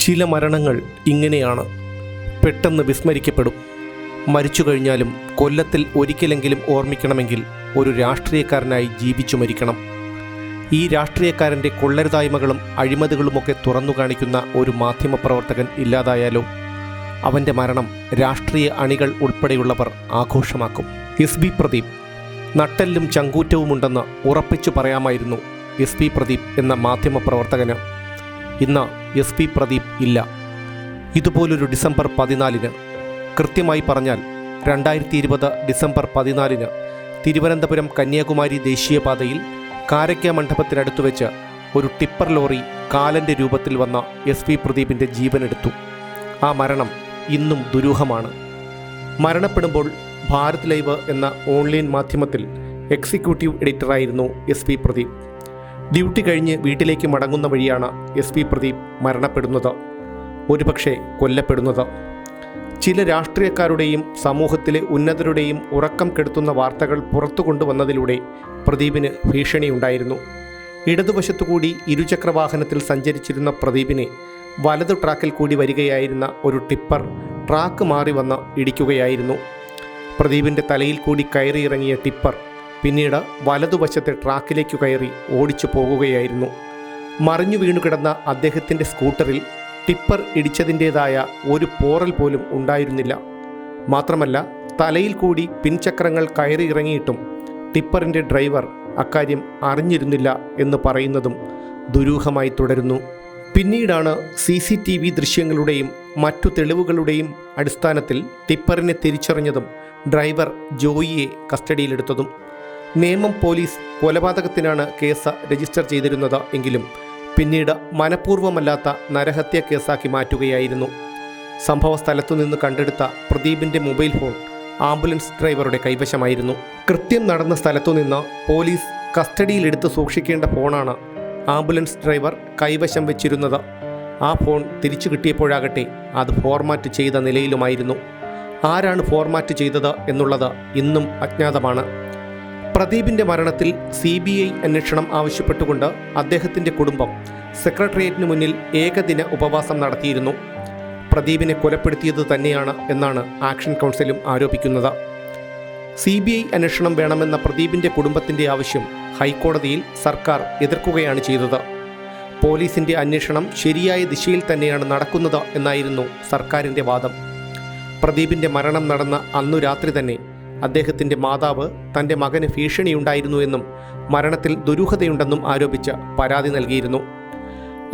ചില മരണങ്ങൾ ഇങ്ങനെയാണ്. പെട്ടെന്ന് വിസ്മരിക്കപ്പെടും. മരിച്ചു കഴിഞ്ഞാലും കൊല്ലത്തിൽ ഒരിക്കലെങ്കിലും ഓർമ്മിക്കണമെങ്കിൽ ഒരു രാഷ്ട്രീയക്കാരനായി ജീവിച്ചു മരിക്കണം. ഈ രാഷ്ട്രീയക്കാരന്റെ കൊള്ളരുതായ്മകളും അഴിമതികളുമൊക്കെ തുറന്നു കാണിക്കുന്ന ഒരു മാധ്യമപ്രവർത്തകൻ ഇല്ലാതായാലോ? അവന്റെ മരണം രാഷ്ട്രീയ അണികൾ ഉൾപ്പെടെയുള്ളവർ ആഘോഷമാക്കും. S B Pradeep. നട്ടെല്ലും ചങ്കൂറ്റവുമുണ്ടെന്ന് ഉറപ്പിച്ചു പറയാമായിരുന്നു എസ് പി പ്രദീപ് എന്ന മാധ്യമപ്രവർത്തകന്. ഇന്ന് എസ് പി പ്രദീപ് ഇല്ല. ഇതുപോലൊരു ഡിസംബർ പതിനാലിന് കൃത്യമായി പറഞ്ഞാൽ രണ്ടായിരത്തി ഇരുപത് ഡിസംബർ പതിനാലിന് തിരുവനന്തപുരം കന്യാകുമാരി ദേശീയപാതയിൽ കാരയ്ക്ക മണ്ഡപത്തിനടുത്ത് വെച്ച് ഒരു ടിപ്പർ ലോറി കാലന്റെ രൂപത്തിൽ വന്ന എസ് പി പ്രദീപിന്റെ ജീവനെടുത്തു. ആ മരണം ഇന്നും ദുരൂഹമാണ്. മരണപ്പെടുമ്പോൾ ഭാരത് ലൈവ് എന്ന ഓൺലൈൻ മാധ്യമത്തിൽ എക്സിക്യൂട്ടീവ് എഡിറ്ററായിരുന്നു എസ് പി പ്രദീപ്. ഡ്യൂട്ടി കഴിഞ്ഞ് വീട്ടിലേക്ക് മടങ്ങുന്ന വഴിയാണ് എസ് പി പ്രദീപ് മരണപ്പെടുന്നത്. ഒരുപക്ഷെ കൊല്ലപ്പെടുന്നത്. ചില രാഷ്ട്രീയക്കാരുടെയും സമൂഹത്തിലെ ഉന്നതരുടെയും ഉറക്കം കെടുത്തുന്ന വാർത്തകൾ പുറത്തു കൊണ്ടുവന്നതിലൂടെ പ്രദീപിന് ഭീഷണിയുണ്ടായിരുന്നു. ഇടതുവശത്തുകൂടി ഇരുചക്രവാഹനത്തിൽ സഞ്ചരിച്ചിരുന്ന പ്രദീപിനെ വലതു ട്രാക്കിൽ കൂടി വരികയായിരുന്ന ഒരു ടിപ്പർ ട്രാക്ക് മാറി വന്ന് ഇടിക്കുകയായിരുന്നു. പ്രദീപിന്റെ തലയിൽ കൂടി കയറിയിറങ്ങിയ ടിപ്പർ പിന്നീട് വലതുവശത്തെ ട്രാക്കിലേക്ക് കയറി ഓടിച്ചു പോകുകയായിരുന്നു. മറിഞ്ഞു വീണുകിടന്ന അദ്ദേഹത്തിന്റെ സ്കൂട്ടറിൽ ടിപ്പർ ഇടിച്ചതിന്റേതായ ഒരു പോറൽ പോലും ഉണ്ടായിരുന്നില്ല. മാത്രമല്ല തലയിൽ കൂടി പിൻചക്രങ്ങൾ കയറി ഇറങ്ങിയിട്ടും ടിപ്പറിന്റെ ഡ്രൈവർ അക്കാര്യം അറിഞ്ഞിരുന്നില്ല എന്ന് പറയുന്നതും ദുരൂഹമായി തുടരുന്നു. പിന്നീടാണ് സി സി ടി വി ദൃശ്യങ്ങളുടെയും മറ്റു തെളിവുകളുടെയും അടിസ്ഥാനത്തിൽ ടിപ്പറിനെ തിരിച്ചറിഞ്ഞതും ഡ്രൈവർ ജോയിയെ കസ്റ്റഡിയിലെടുത്തതും. നേമം പോലീസ് കൊലപാതകത്തിനാണ് കേസ് രജിസ്റ്റർ ചെയ്തിരുന്നത് എങ്കിലും പിന്നീട് മനഃപൂർവമല്ലാത്ത നരഹത്യ കേസാക്കി മാറ്റുകയായിരുന്നു. സംഭവ സ്ഥലത്തു നിന്ന് കണ്ടെടുത്ത പ്രദീപിന്റെ മൊബൈൽ ഫോൺ ആംബുലൻസ് ഡ്രൈവറുടെ കൈവശമായിരുന്നു. കൃത്യം നടന്ന സ്ഥലത്തു നിന്ന് പോലീസ് കസ്റ്റഡിയിലെടുത്ത് സൂക്ഷിക്കേണ്ട ഫോണാണ് ആംബുലൻസ് ഡ്രൈവർ കൈവശം വെച്ചിരുന്നത്. ആ ഫോൺ തിരിച്ചു കിട്ടിയപ്പോഴാകട്ടെ അത് ഫോർമാറ്റ് ചെയ്ത നിലയിലുമായിരുന്നു. ആരാണ് ഫോർമാറ്റ് ചെയ്തത് എന്നുള്ളത് ഇന്നും അജ്ഞാതമാണ്. പ്രദീപിന്റെ മരണത്തിൽ സി ബി ഐ അന്വേഷണം ആവശ്യപ്പെട്ടുകൊണ്ട് അദ്ദേഹത്തിന്റെ കുടുംബം സെക്രട്ടേറിയറ്റിന് മുന്നിൽ ഏകദിന ഉപവാസം നടത്തിയിരുന്നു. പ്രദീപിനെ കൊലപ്പെടുത്തിയത് തന്നെയാണ് എന്നാണ് ആക്ഷൻ കൗൺസിലും ആരോപിക്കുന്നത്. സി ബി ഐ അന്വേഷണം വേണമെന്ന പ്രദീപിന്റെ കുടുംബത്തിന്റെ ആവശ്യം ഹൈക്കോടതിയിൽ സർക്കാർ എതിർക്കുകയാണ് ചെയ്തത്. പോലീസിന്റെ അന്വേഷണം ശരിയായ ദിശയിൽ തന്നെയാണ് നടക്കുന്നത് എന്നായിരുന്നു സർക്കാരിന്റെ വാദം. പ്രദീപിന്റെ മരണം നടന്ന അന്നു രാത്രി തന്നെ അദ്ദേഹത്തിന്റെ മാതാവ് തന്റെ മകന് ഭീഷണിയുണ്ടായിരുന്നു എന്നും മരണത്തിൽ ദുരൂഹതയുണ്ടെന്നും ആരോപിച്ച് പരാതി നൽകിയിരുന്നു.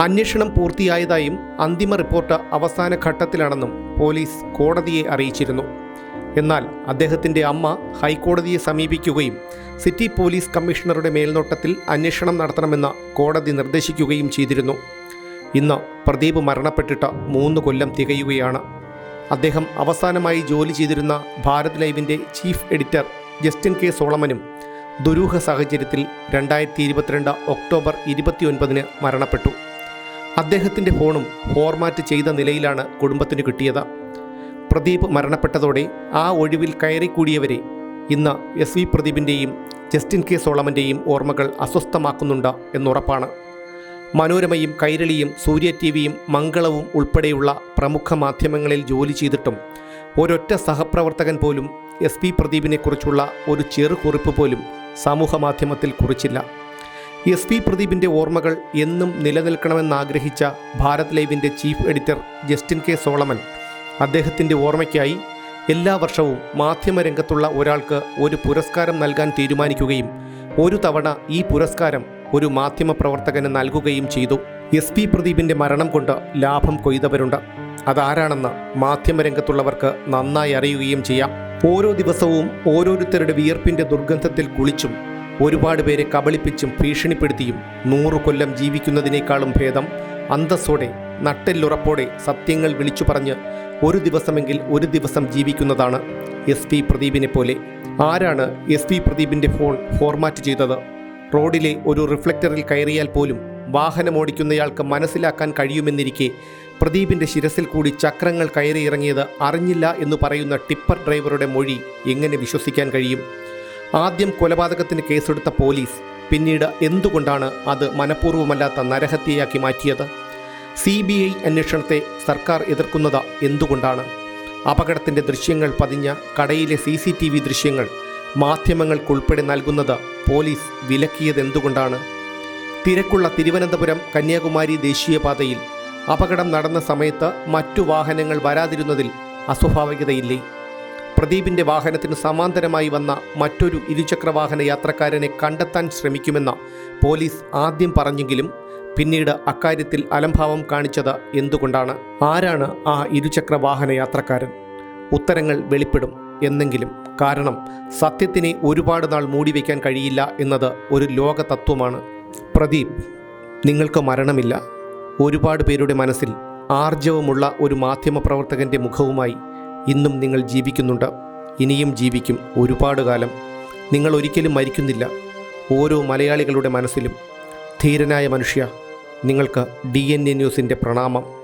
അന്വേഷണം പൂർത്തിയായതായും അന്തിമ റിപ്പോർട്ട് അവസാന ഘട്ടത്തിലാണെന്നും പോലീസ് കോടതിയെ അറിയിച്ചിരുന്നു. എന്നാൽ അദ്ദേഹത്തിന്റെ അമ്മ ഹൈക്കോടതിയെ സമീപിക്കുകയും സിറ്റി പോലീസ് കമ്മീഷണറുടെ മേൽനോട്ടത്തിൽ അന്വേഷണം നടത്തണമെന്ന് കോടതി നിർദ്ദേശിക്കുകയും ചെയ്തിരുന്നു. ഇന്ന് പ്രദീപ് മരണപ്പെട്ടിട്ട് മൂന്ന് കൊല്ലം തികയുകയാണ്. അദ്ദേഹം അവസാനമായി ജോലി ചെയ്തിരുന്ന ഭാരത് ലൈവിന്റെ ചീഫ് എഡിറ്റർ ജസ്റ്റിൻ കെ സോളമനും ദുരൂഹ സാഹചര്യത്തിൽ രണ്ടായിരത്തി ഇരുപത്തിരണ്ട് ഒക്ടോബർ ഇരുപത്തിയൊൻപതിന് മരണപ്പെട്ടു. അദ്ദേഹത്തിന്റെ ഫോണും ഫോർമാറ്റ് ചെയ്ത നിലയിലാണ് കുടുംബത്തിന് കിട്ടിയത്. പ്രദീപ് മരണപ്പെട്ടതോടെ ആ ഒഴിവിൽ കയറിക്കൂടിയവരെ ഇന്ന് എസ് വി പ്രദീപിന്റെയും ജസ്റ്റിൻ കെ സോളമന്റെയും ഓർമ്മകൾ അസ്വസ്ഥമാക്കുന്നുണ്ട് എന്നുറപ്പാണ്. മനോരമയും കൈരളിയും സൂര്യ ടി വിയും മംഗളവും ഉൾപ്പെടെയുള്ള പ്രമുഖ മാധ്യമങ്ങളിൽ ജോലി ചെയ്തിട്ടും ഒരൊറ്റ സഹപ്രവർത്തകൻ പോലും എസ് പി പ്രദീപിനെക്കുറിച്ചുള്ള ഒരു ചെറുകുറിപ്പ് പോലും സമൂഹ മാധ്യമത്തിൽ കുറിച്ചില്ല. എസ് പി പ്രദീപിന്റെ ഓർമ്മകൾ എന്നും നിലനിൽക്കണമെന്നാഗ്രഹിച്ച Bharat ലൈവിന്റെ chief editor Justin K Solomon അദ്ദേഹത്തിന്റെ ഓർമ്മയ്ക്കായി എല്ലാ വർഷവും മാധ്യമരംഗത്തുള്ള ഒരാൾക്ക് ഒരു പുരസ്കാരം നൽകാൻ തീരുമാനിക്കുകയും ഒരു തവണ ഈ പുരസ്കാരം ഒരു മാധ്യമപ്രവർത്തകന് നൽകുകയും ചെയ്തു. എസ് പി പ്രദീപിന്റെ മരണം കൊണ്ട് ലാഭം കൊയ്തവരുണ്ട്. അതാരാണെന്ന് മാധ്യമരംഗത്തുള്ളവർക്ക് നന്നായി അറിയുകയും ചെയ്യാം. ഓരോ ദിവസവും ഓരോരുത്തരുടെ വിയർപ്പിന്റെ ദുർഗന്ധത്തിൽ കുളിച്ചും ഒരുപാട് പേരെ കബളിപ്പിച്ചും ഭീഷണിപ്പെടുത്തിയും നൂറു കൊല്ലം ജീവിക്കുന്നതിനേക്കാളും ഭേദം അന്തസ്സോടെ നട്ടെല്ലുറപ്പോടെ സത്യങ്ങൾ വിളിച്ചു പറഞ്ഞ് ഒരു ദിവസമെങ്കിൽ ഒരു ദിവസം ജീവിക്കുന്നതാണ് എസ് പി പ്രദീപിനെ പോലെ. ആരാണ് എസ് പി പ്രദീപിന്റെ ഫോൺ ഫോർമാറ്റ് ചെയ്തത്? റോഡിലെ ഒരു റിഫ്ലക്ടറിൽ കയറിയാൽ പോലും വാഹനമോടിക്കുന്നയാൾക്ക് മനസ്സിലാക്കാൻ കഴിയുമെന്നിരിക്കെ പ്രദീപിന്റെ ശിരസിൽ കൂടി ചക്രങ്ങൾ കയറി ഇറങ്ങിയത് അറിഞ്ഞില്ല എന്ന് പറയുന്ന ടിപ്പർ ഡ്രൈവറുടെ മൊഴി എങ്ങനെ വിശ്വസിക്കാൻ കഴിയും? ആദ്യം കൊലപാതകത്തിന് കേസെടുത്ത പോലീസ് പിന്നീട് എന്തുകൊണ്ടാണ് അത് മനഃപൂർവമല്ലാത്ത നരഹത്യയാക്കി മാറ്റിയത്? സി ബി ഐ അന്വേഷണത്തെ സർക്കാർ എതിർക്കുന്നത് എന്തുകൊണ്ടാണ്? അപകടത്തിന്റെ ദൃശ്യങ്ങൾ പതിഞ്ഞ കടയിലെ സി സി ടി വി ദൃശ്യങ്ങൾ മാധ്യമങ്ങൾക്കുൾപ്പെടെ നൽകുന്നത് പോലീസ് വിലക്കിയത് എന്തുകൊണ്ടാണ് തിരക്കുള്ള തിരുവനന്തപുരം കന്യാകുമാരി ദേശീയപാതയിൽ അപകടം നടന്ന സമയത്ത് മറ്റു വാഹനങ്ങൾ വരാതിരുന്നതിൽ അസ്വാഭാവികതയില്ലേ? പ്രദീപിന്റെ വാഹനത്തിന് സമാന്തരമായി വന്ന മറ്റൊരു ഇരുചക്രവാഹന യാത്രക്കാരനെ കണ്ടെത്താൻ ശ്രമിക്കുമെന്ന് പോലീസ് ആദ്യം പറഞ്ഞെങ്കിലും പിന്നീട് അക്കാര്യത്തിൽ അലംഭാവം കാണിച്ചത് എന്തുകൊണ്ടാണ്? ആരാണ് ആ ഇരുചക്ര വാഹന യാത്രക്കാരൻ? ഉത്തരങ്ങൾ വെളിപ്പെടും. എന്നെങ്കിലും. കാരണം സത്യത്തിനെ ഒരുപാട് നാൾ മൂടിവെക്കാൻ കഴിയില്ല എന്നത് ഒരു ലോക തത്വമാണ് പ്രദീപ് നിങ്ങൾക്ക് മരണമില്ല. ഒരുപാട് പേരുടെ മനസ്സിൽ ആർജവമുള്ള ഒരു മാധ്യമപ്രവർത്തകന്റെ മുഖവുമായി ഇന്നും നിങ്ങൾ ജീവിക്കുന്നുണ്ട്. ഇനിയും ജീവിക്കും ഒരുപാട് കാലം. നിങ്ങൾ ഒരിക്കലും മരിക്കുന്നില്ല. ഓരോ മലയാളികളുടെ മനസ്സിലും ധീരനായ മനുഷ്യ നിങ്ങൾക്ക് ഡി എൻ എ ന്യൂസിന്റെ പ്രണാമം.